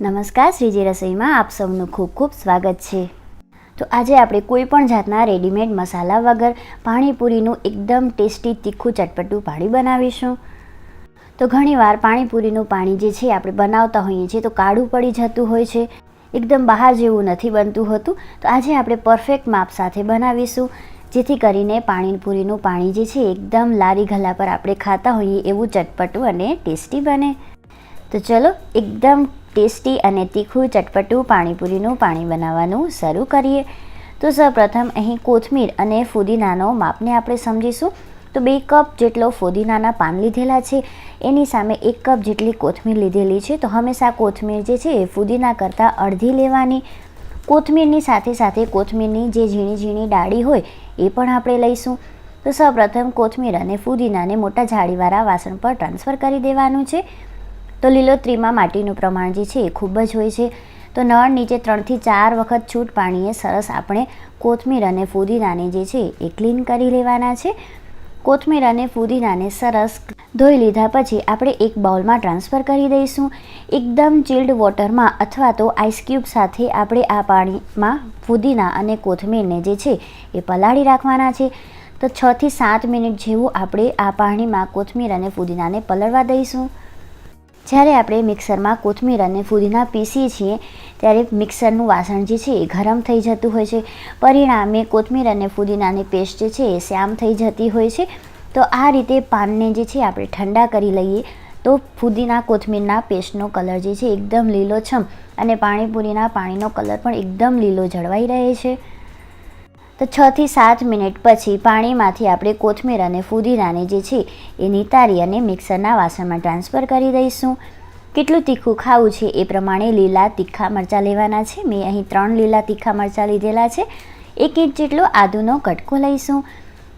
નમસ્કાર, શ્રીજી રસોઈમાં આપ સૌનું ખૂબ ખૂબ સ્વાગત છે. તો આજે આપણે કોઈ પણ જાતના રેડીમેડ મસાલા વગર પાણીપુરીનું એકદમ ટેસ્ટી, તીખું, ચટપટું પાણી બનાવીશું. તો ઘણીવાર પાણીપુરીનું પાણી જે છે આપણે બનાવતા હોઈએ છીએ તો કાળું પડી જતું હોય છે, એકદમ બહાર જેવું નથી બનતું હોતું. તો આજે આપણે પરફેક્ટ માપ સાથે બનાવીશું, જેથી કરીને પાણીપુરીનું પાણી જે છે એકદમ લારી ગલા પર આપણે ખાતા હોઈએ એવું ચટપટું અને ટેસ્ટી બને. તો ચલો, એકદમ ટેસ્ટી અને તીખું ચટપટું પાણીપુરીનું પાણી બનાવવાનું શરૂ કરીએ. તો સૌપ્રથમ અહીં કોથમીર અને ફુદીનાનો માપને આપણે સમજીશું. તો બે કપ જેટલો ફુદીનાના પાન લીધેલા છે. એની સામે એક કપ જેટલી કોથમીર લીધેલી છે. તો હંમેશા કોથમીર જે છે એ ફુદીના કરતાં અડધી લેવાની. કોથમીરની સાથે સાથે કોથમીરની જે ઝીણી ઝીણી ડાળી હોય એ પણ આપણે લઈશું. તો સૌપ્રથમ કોથમીર અને ફુદીનાને મોટા જાળીવાળા વાસણ પર ટ્રાન્સફર કરી દેવાનું છે. તો લીલોતરીમાં માટીનું પ્રમાણ જે છે એ ખૂબ જ હોય છે. તો નળ નીચે ત્રણથી ચાર વખત છૂટ પાણીએ સરસ આપણે કોથમીર અને ફુદીનાને જે છે એ ક્લીન કરી લેવાના છે. કોથમીર અને ફુદીનાને સરસ ધોઈ લીધા પછી આપણે એક બાઉલમાં ટ્રાન્સફર કરી દઈશું. એકદમ ચિલ્ડ વોટરમાં અથવા તો આઈસ ક્યુબ સાથે આપણે આ પાણીમાં ફુદીના અને કોથમીરને જે છે એ પલાળી રાખવાના છે. તો છથી સાત મિનિટ જેવું આપણે આ પાણીમાં કોથમીર અને ફુદીનાને પલળવા દઈશું. જ્યારે આપણે મિક્સરમાં કોથમીર અને ફુદીના પીસીએ છીએ, ત્યારે મિક્સરનું વાસણ જે છે એ ગરમ થઈ જતું હોય છે. પરિણામે કોથમીર અને ફુદીનાની પેસ્ટ જે છે એ શ્યામ થઈ જતી હોય છે. તો આ રીતે પાનને જે છે આપણે ઠંડા કરી લઈએ, તો ફુદીના કોથમીરના પેસ્ટનો કલર જે છે એકદમ લીલોછમ અને પાણીપુરીના પાણીનો કલર પણ એકદમ લીલો જળવાઈ રહે છે. તો છથી સાત મિનિટ પછી પાણીમાંથી આપણે કોથમીર અને ફુદીનાને જે છે એ નિતારી અને મિક્સરના વાસણમાં ટ્રાન્સફર કરી દઈશું. કેટલું તીખું ખાવું છે એ પ્રમાણે લીલા તીખા મરચાં લેવાના છે. મેં અહીં ત્રણ લીલા તીખા મરચાં લીધેલા છે. એક ઇંચ જેટલો આદુનો કટકો લઈશું.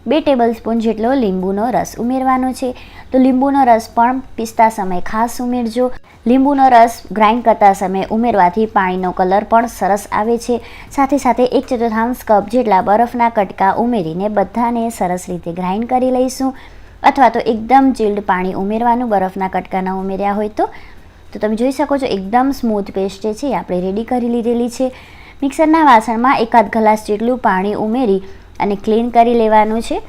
બે ટેબલ સ્પૂન જેટલો લીંબુનો રસ ઉમેરવાનો છે. તો લીંબુનો રસ પણ પીસતા સમયે ખાસ ઉમેરજો. લીંબુનો રસ ગ્રાઇન્ડ કરતા સમયે ઉમેરવાથી પાણીનો કલર પણ સરસ આવે છે. સાથે સાથે એક ચતુર્થાંશ કપ જેટલા બરફના કટકા ઉમેરીને બધાને સરસ રીતે ગ્રાઇન્ડ કરી લઈશું. અથવા તો એકદમ ચિલ્ડ પાણી ઉમેરવાનું બરફના કટકા ન ઉમેર્યા હોય તો. તો તમે જોઈ શકો છો એકદમ સ્મૂથ પેસ્ટ જે છે આપણે રેડી કરી લીધેલી છે. મિક્સરના વાસણમાં એકાદ ગ્લાસ જેટલું પાણી ઉમેરી અને ક્લીન કરી લેવાનું છે.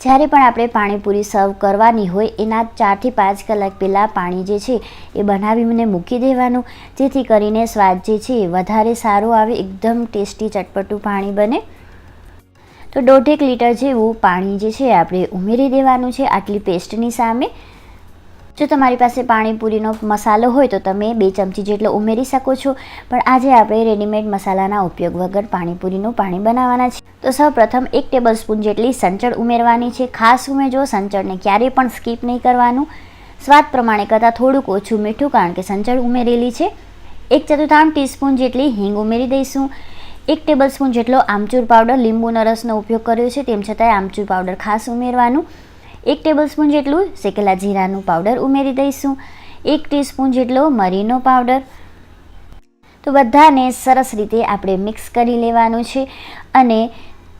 જ્યારે પણ આપણે પાણીપુરી સર્વ કરવાની હોય, એના ચારથી પાંચ કલાક પહેલાં પાણી જે છે, એ બનાવીને મૂકી દેવાનું. જેથી કરીને સ્વાદ જે છે વધારે સારો આવે, એકદમ ટેસ્ટી ચટપટું પાણી બને. તો દોઢેક લીટર જેવું પાણી જે છે આપણે ઉમેરી દેવાનું છે આટલી પેસ્ટની સામે. જો તમારી પાસે પાણીપુરીનો મસાલો હોય તો તમે બે ચમચી જેટલો ઉમેરી શકો છો. પણ આજે આપણે રેડીમેડ મસાલાના ઉપયોગ વગર પાણીપુરીનું પાણી બનાવવાના છે તો સૌપ્રથમ એક ટેબલ સ્પૂન જેટલી સંચળ ઉમેરવાની છે. ખાસ ઉમેરજો, સંચળને ક્યારેય પણ સ્કીપ નહીં કરવાનું. સ્વાદ પ્રમાણે કરતાં થોડુંક ઓછું મીઠું કારણ કે સંચળ ઉમેરેલી છે. એક ચતુર્થાંશ ટીસ્પૂન જેટલી હિંગ ઉમેરી દઈશું. એક ટેબલ સ્પૂન જેટલો આમચૂર પાવડર લીંબુના રસનો ઉપયોગ કર્યો છે. તેમ છતાંય આમચૂર પાવડર ખાસ ઉમેરવાનું. એક ટેબલ સ્પૂન જેટલું શેકેલા જીરાનું પાવડર ઉમેરી દઈશું. એક ટીસ્પૂન જેટલો મરીનો પાવડર તો બધાને સરસ રીતે આપણે મિક્સ કરી લેવાનું છે અને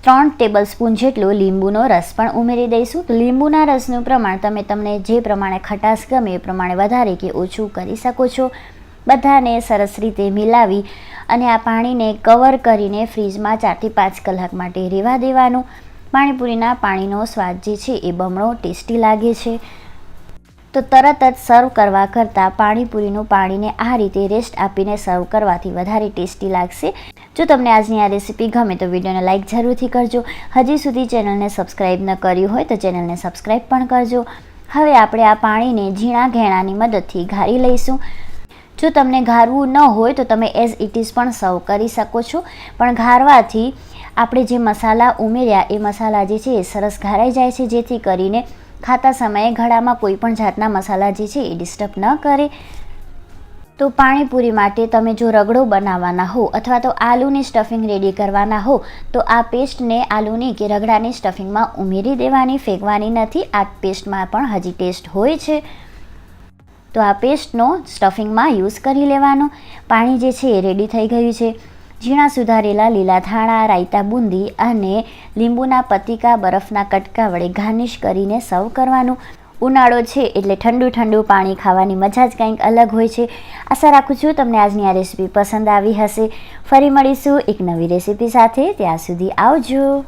ત્રણ ટેબલ સ્પૂન જેટલો લીંબુનો રસ પણ ઉમેરી દઈશું. તો લીંબુના રસનું પ્રમાણ તમે તમને જે પ્રમાણે ખટાશ ગમે એ પ્રમાણે વધારે કે ઓછું કરી શકો છો. બધાને સરસ રીતે મિલાવી અને આ પાણીને કવર કરીને ફ્રીજમાં ચારથી પાંચ કલાક માટે રહેવા દેવાનું. પાણીપુરીના પાણીનો સ્વાદ જે છે એ બમણો ટેસ્ટી લાગે છે. તો તરત જ સર્વ કરવા કરતાં પાણીપુરીનું પાણીને આ રીતે રેસ્ટ આપીને સર્વ કરવાથી વધારે ટેસ્ટી લાગશે. જો તમને આજની આ રેસીપી ગમે તો વિડીયોને લાઇક જરૂરથી કરજો. હજી સુધી ચેનલને સબસ્ક્રાઈબ ન કર્યું હોય તો ચેનલને સબસ્ક્રાઈબ પણ કરજો. હવે આપણે આ પાણીને ઝીણા ઘેણાની મદદથી ઘારી લઈશું. જો તમને ઘારવું ન હોય તો તમે એઝ ઇટ ઇઝ પણ સર્વ કરી શકો છો. પણ ઘારવાથી આપણે જે મસાલા ઉમેર્યા, એ મસાલા જે છે એ સરસ ઘારાઈ જાય છે. જેથી કરીને ખાતા સમયે ઘડામાં કોઈ પણ જાતના મસાલા જે છે એ ડિસ્ટર્બ ન કરે. તો પાણીપુરી માટે તમે જો રગડો બનાવવાના હો અથવા તો આલુની સ્ટફિંગ રેડી કરવાના હો, તો આ પેસ્ટને આલુની કે રગડાની સ્ટફિંગમાં ઉમેરી દેવાની, ફેંકવાની નથી. આ પેસ્ટમાં પણ હજી ટેસ્ટ હોય છે. તો આ પેસ્ટનો સ્ટફિંગમાં યુઝ કરી લેવાનો. પાણી જે છે એ રેડી થઈ ગયું છે. ઝીણા સુધારેલા લીલા ધાણા રાયતા બુંદી અને લીંબુના પતિકા, બરફના કટકા વડે ગાર્નિશ કરીને સર્વ કરવાનું. ઉનાળો છે એટલે ઠંડુ ઠંડુ પાણી ખાવાની મજા જ કંઈક અલગ હોય છે. આશા રાખું છું તમને આજની આ રેસીપી પસંદ આવી હશે. ફરી મળીશું એક નવી રેસીપી સાથે. ત્યાં સુધી આવજો.